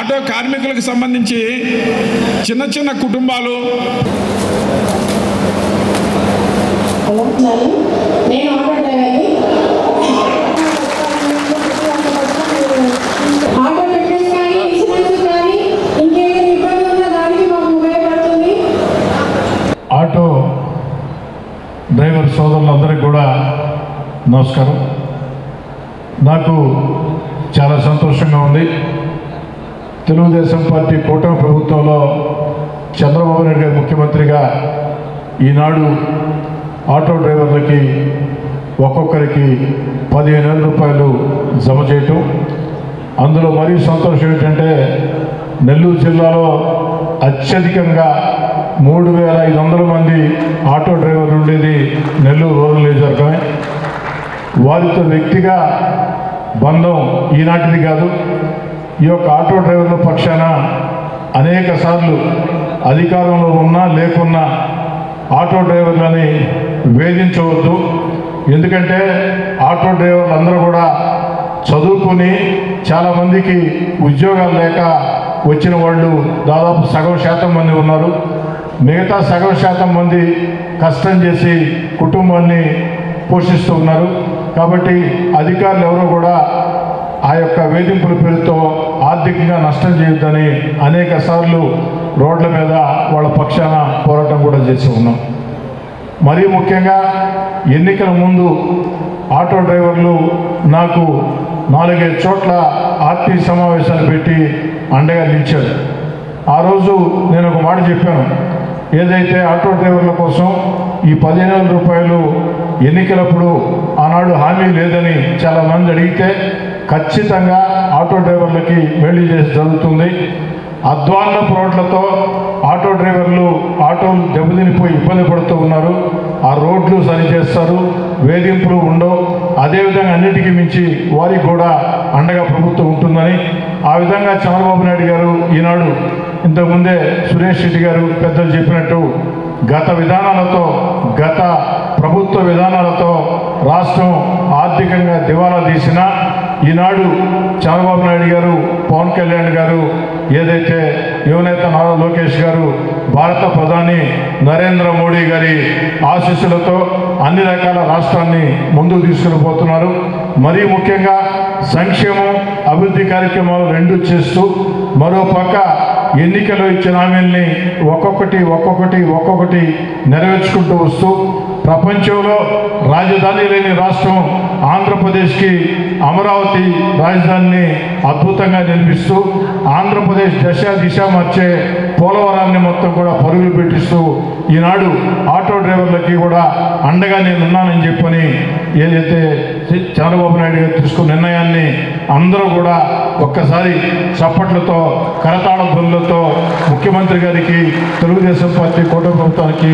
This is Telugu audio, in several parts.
ఆటో కార్మికులకు సంబంధించి చిన్న చిన్న కుటుంబాలు ఆటో డ్రైవర్ సోదరులందరికీ కూడా నమస్కారం. నాకు చాలా సంతోషంగా ఉంది. తెలుగుదేశం పార్టీ కూటమి ప్రభుత్వంలో చంద్రబాబు నాయుడు గారు ముఖ్యమంత్రిగా ఈనాడు ఆటో డ్రైవర్లకి ఒక్కొక్కరికి పదిహేను వేల రూపాయలు జమ చేయటం. అందులో మరీ సంతోషం ఏంటంటే నెల్లూరు జిల్లాలో అత్యధికంగా మూడు వేల ఐదు వందల మంది ఆటో డ్రైవర్లు ఉండేది నెల్లూరు రూరల్ నియోజకవర్గమే. వారితో వ్యక్తిగా బంధం ఈనాటిది కాదు. ఈ యొక్క ఆటో డ్రైవర్ల పక్షాన అనేక సార్లు అధికారంలో ఉన్నా లేకున్నా ఆటో డ్రైవర్లని వేధించవద్దు. ఎందుకంటే ఆటో డ్రైవర్లు అందరూ కూడా చదువుకుని చాలామందికి ఉద్యోగాలు లేక వచ్చిన వాళ్ళు దాదాపు సగం శాతం మంది ఉన్నారు. మిగతా సగం శాతం మంది కష్టం చేసి కుటుంబాన్ని పోషిస్తూ ఉన్నారు. కాబట్టి అధికారులు ఎవరో కూడా ఆ యొక్క వేధింపుల పేరుతో ఆర్థికంగా నష్టం చేయొద్దని అనేక సార్లు రోడ్ల మీద వాళ్ళ పక్షాన పోరాటం కూడా చేసి ఉన్నాం. మరీ ముఖ్యంగా ఎన్నికల ముందు ఆటో డ్రైవర్లు నాకు నాలుగైదు చోట్ల ఆర్టీ సమావేశాలు పెట్టి అండగా నిలిచారు. ఆ రోజు నేను ఒక మాట చెప్పాను. ఏదైతే ఆటో డ్రైవర్ల కోసం ఈ పదిహేను వేల రూపాయలు ఎన్నికలప్పుడు ఆనాడు హామీ లేదని చాలామంది అడిగితే ఖచ్చితంగా ఆటో డ్రైవర్లకి మేలు చేసి జరుగుతుంది. అధ్వాన్నపు రోడ్లతో ఆటో డ్రైవర్లు ఆటోలు దెబ్బతినిపోయి ఇబ్బంది పడుతూ ఉన్నారు. ఆ రోడ్లు సరి చేస్తారు వేధింపులు ఉండవు. అదేవిధంగా అన్నిటికీ మించి వారికి కూడా అండగా ప్రభుత్వం ఉంటుందని. ఆ విధంగా చంద్రబాబు నాయుడు గారు ఈనాడు ఇంతకుముందే సురేష్ రెడ్డి గారు పెద్దలు చెప్పినట్టు గత విధానాలతో గత ప్రభుత్వ విధానాలతో రాష్ట్రం ఆర్థికంగా దివాలా తీసినా ఈనాడు చంద్రబాబు నాయుడు గారు పవన్ కళ్యాణ్ గారు ఏదైతే యువనేత నారా లోకేష్ గారు భారత ప్రధాని నరేంద్ర మోడీ గారి ఆశీస్సులతో అన్ని రకాల రాష్ట్రాన్ని ముందుకు తీసుకెళ్ళిపోతున్నారు మరీ ముఖ్యంగా సంక్షేమం అభివృద్ధి కార్యక్రమాలు రెండు చేస్తూ మరో పక్క ఎన్నికలు ఇచ్చిన హామీల్ని ఒక్కొక్కటి ఒక్కొక్కటి ఒక్కొక్కటి నెరవేర్చుకుంటూ వస్తూ ప్రపంచంలో రాజధాని లేని రాష్ట్రం ఆంధ్రప్రదేశ్కి అమరావతి రాజధానిని అద్భుతంగా నిర్మిస్తూ ఆంధ్రప్రదేశ్ దశ దిశ మార్చే పోలవరాన్ని మొత్తం కూడా పరుగులు పెట్టిస్తూ ఈనాడు ఆటో డ్రైవర్లకి కూడా అండగా నేను ఉన్నానని చెప్పని ఏదైతే చంద్రబాబు నాయుడు గారు తీసుకున్న నిర్ణయాన్ని అందరూ కూడా ఒక్కసారి చప్పట్లతో కరతాళ ధ్వనులతో ముఖ్యమంత్రి గారికి తెలుగుదేశం పార్టీ కూటమి ప్రభుత్వానికి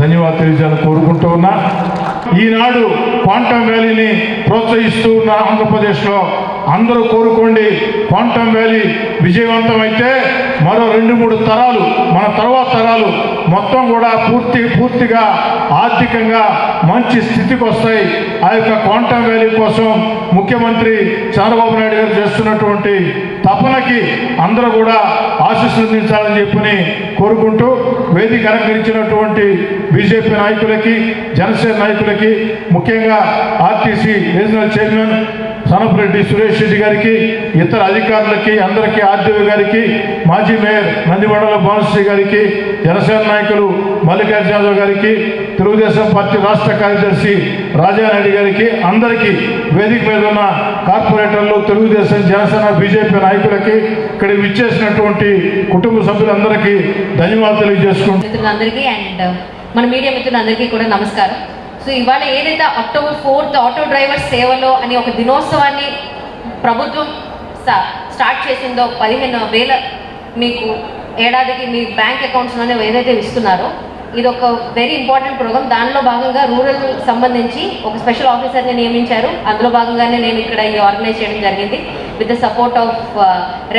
ధన్యవాదాలు తెలియజేయాలని కోరుకుంటూ ఉన్నా. ఈనాడు క్వాంటమ్ వ్యాలీని ప్రోత్సహిస్తూ ఉన్న ఆంధ్రప్రదేశ్లో అందరూ కోరుకోండి క్వాంటమ్ వ్యాలీ విజయవంతమైతే మరో రెండు మూడు తరాలు మన తర్వాత తరాలు మొత్తం కూడా పూర్తి పూర్తిగా ఆర్థికంగా మంచి స్థితికి వస్తాయి. ఆ యొక్క క్వాంటమ్ వ్యాలీ కోసం ముఖ్యమంత్రి చంద్రబాబు నాయుడు గారు చేస్తున్నటువంటి తపనకి అందరూ కూడా ఆశీస్సులందించాలని చెప్పని కోరుకుంటూ వేదిక అలంకరించినటువంటి బీజేపీ నాయకులకి జనసేన నాయకులకి ముఖ్యంగా RTC regional chairman Sanapareddy Suresh Reddy గారికి ఇతర అధికారులకి అందరికీ ఆర్డీఓ గారికి మాజీ మేయర్ నందిమండల భానుశ్రీ గారికి జనసేన నాయకులు మల్లికార్జున యాదవ్ గారికి తెలుగుదేశం పార్టీ రాష్ట్ర కార్యదర్శి రాజానాయుడు గారికి అందరికీ వేదిక మీద ఉన్న కార్పొరేటర్లు తెలుగుదేశం జనసేన బీజేపీ నాయకులకి ఇక్కడ విచ్చేసినటువంటి కుటుంబ సభ్యులందరికీ ధన్యవాదాలు తెలియజేసుకుంటున్నాం మన మీడియా మిత్రులందరికీ కూడా నమస్కారం. సో ఇవాళ ఏదైతే అక్టోబర్ ఫోర్త్ ఆటో డ్రైవర్ సేవలో అని ఒక దినోత్సవాన్ని ప్రభుత్వం స్టార్ట్ చేసిందో పదిహేను వేల మీకు ఏడాదికి మీ బ్యాంక్ అకౌంట్స్లోనే ఏదైతే ఇస్తున్నారో ఇది ఒక వెరీ ఇంపార్టెంట్ ప్రోగ్రామ్. దానిలో భాగంగా రూరల్ సంబంధించి ఒక స్పెషల్ ఆఫీసర్ని నియమించారు. అందులో భాగంగానే నేను ఇక్కడ ఈ ఆర్గనైజ్ చేయడం జరిగింది. With the support of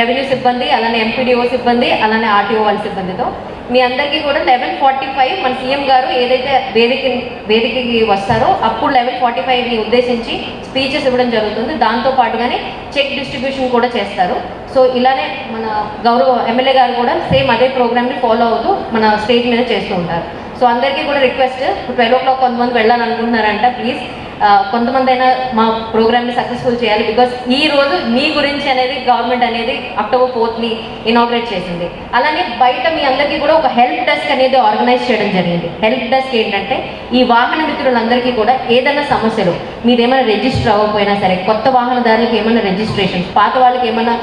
revenue సిబ్బంది అలానే ఎంపీడీఓ సిబ్బంది అలానే ఆర్టీఓ వాళ్ళ సిబ్బందితో. మీ అందరికీ కూడా లెవెన్ ఫార్టీ ఫైవ్ మన సీఎం గారు ఏదైతే వేదిక వేదికకి వస్తారో అప్పుడు లెవెన్ ఫార్టీ ఫైవ్ని ఉద్దేశించి స్పీచెస్ ఇవ్వడం జరుగుతుంది. దాంతో పాటుగానే చెక్ డిస్ట్రిబ్యూషన్ కూడా చేస్తారు. సో ఇలానే మన గౌరవ ఎమ్మెల్యే గారు కూడా సేమ్ అదే ప్రోగ్రామ్ని ఫాలో అవుతూ మన స్టేజ్ మీద చేస్తూ ఉంటారు. సో అందరికీ కూడా రిక్వెస్ట్ ట్వెల్వ్ ఓ క్లాక్ కొంతమంది వెళ్ళాలనుకుంటున్నారంట ప్లీజ్ కొంతమంది అయినా మా ప్రోగ్రామ్ని సక్సెస్ఫుల్ చేయాలి బికాస్ ఈ రోజు మీ గురించి అనేది గవర్నమెంట్ అనేది అక్టోబర్ ఫోర్త్ని ఇనాగ్రేట్ చేసింది. అలానే బయట మీ అందరికీ కూడా ఒక హెల్ప్ డెస్క్ అనేది ఆర్గనైజ్ చేయడం జరిగింది. హెల్ప్ డెస్క్ ఏంటంటే ఈ వాహన మిత్రులందరికీ కూడా ఏదైనా సమస్యలు మీదేమైనా రిజిస్టర్ అవ్వకపోయినా సరే కొత్త వాహనదారులకు ఏమైనా రిజిస్ట్రేషన్ పాత వాళ్ళకి ఏమైనా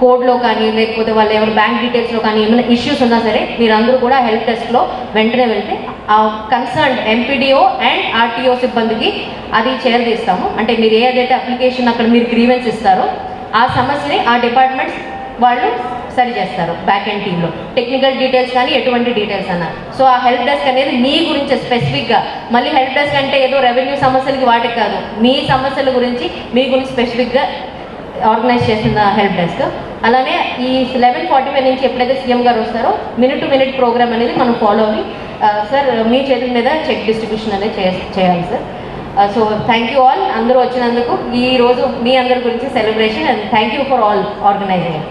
కోడ్లో కానీ లేకపోతే వాళ్ళు ఏమైనా బ్యాంక్ డీటెయిల్స్లో కానీ ఏమైనా ఇష్యూస్ ఉన్నా సరే మీరందరూ కూడా హెల్ప్ డెస్క్లో వెంటనే వెళ్తే ఆ కన్సర్న్ ఎంపీడీఓ అండ్ ఆర్టీఓ సిబ్బందికి అది చేరదీస్తాము అంటే మీరు ఏదైతే అప్లికేషన్ అక్కడ మీరు గ్రీవెన్స్ ఇస్తారో ఆ సమస్యని ఆ డిపార్ట్మెంట్స్ వాళ్ళు సరి చేస్తారు బ్యాక్ అండ్ టీంలో టెక్నికల్ డీటెయిల్స్ కానీ ఎటువంటి డీటెయిల్స్ అన్న. సో ఆ హెల్ప్ డెస్క్ అనేది మీ గురించి స్పెసిఫిక్గా మళ్ళీ హెల్ప్ డెస్క్ అంటే ఏదో రెవెన్యూ సమస్యలకి వాటికి కాదు. మీ సమస్యల గురించి మీ గురించి స్పెసిఫిక్గా ఆర్గనైజ్ చేసిన హెల్ప్ డెస్క్ అలానే ఈ లెవెన్ ఫార్టీ ఫైవ్ నుంచి ఎప్పుడైతే సీఎం గారు వస్తారో మినిట్ టు మినిట్ ప్రోగ్రామ్ అనేది మనం ఫాలో అవి. సార్ మీ చేతుల మీద చెక్ డిస్ట్రిబ్యూషన్ అనేది చే- చేయాలి sir so thank you all అందరూ వచ్చినందుకు ఈ రోజు మీ అందరి గురించి celebration and thank you for all organising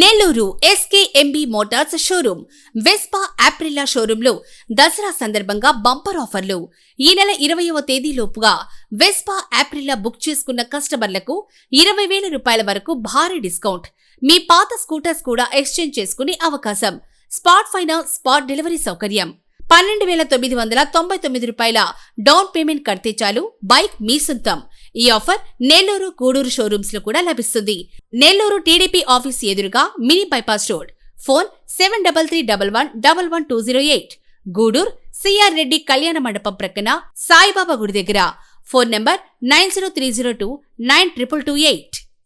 Nellore SKMB motors showroom Vespa Aprilia షోరూంలో దసరా సందర్భంగా బంపర్ ఆఫర్లు ఈ నెల ఇరవయవ తేదీలోపుగా వెస్పా ఆప్రిలా బుక్ చేసుకున్న కస్టమర్లకు ఇరవై వేల రూపాయల వరకు భారీ డిస్కౌంట్ మీ పాత స్కూటర్స్ కూడా ఎక్స్చేంజ్ చేసుకునే అవకాశం. స్పాట్ ఫైనాన్స్ స్పాట్ డెలివరీ సౌకర్యం. పన్నెండు వేల తొమ్మిది వందల తొంభై తొమ్మిది రూపాయల డౌన్ పేమెంట్ కడితే చాలు బైక్ మీ సొంతం. ఈ ఆఫర్ నెల్లూరు గూడూరు షోరూమ్స్లో కూడా లభిస్తుంది. నెల్లూరు టీడీపీ ఆఫీస్ ఎదురుగా mini bypass road. Phone seven double three double one double one two zero eight. Gudur CR Reddy Kalyana Mandapam ప్రక్కన సాయిబాబా గుడి దగ్గర. Phone number nine zero three zero two nine triple two eight.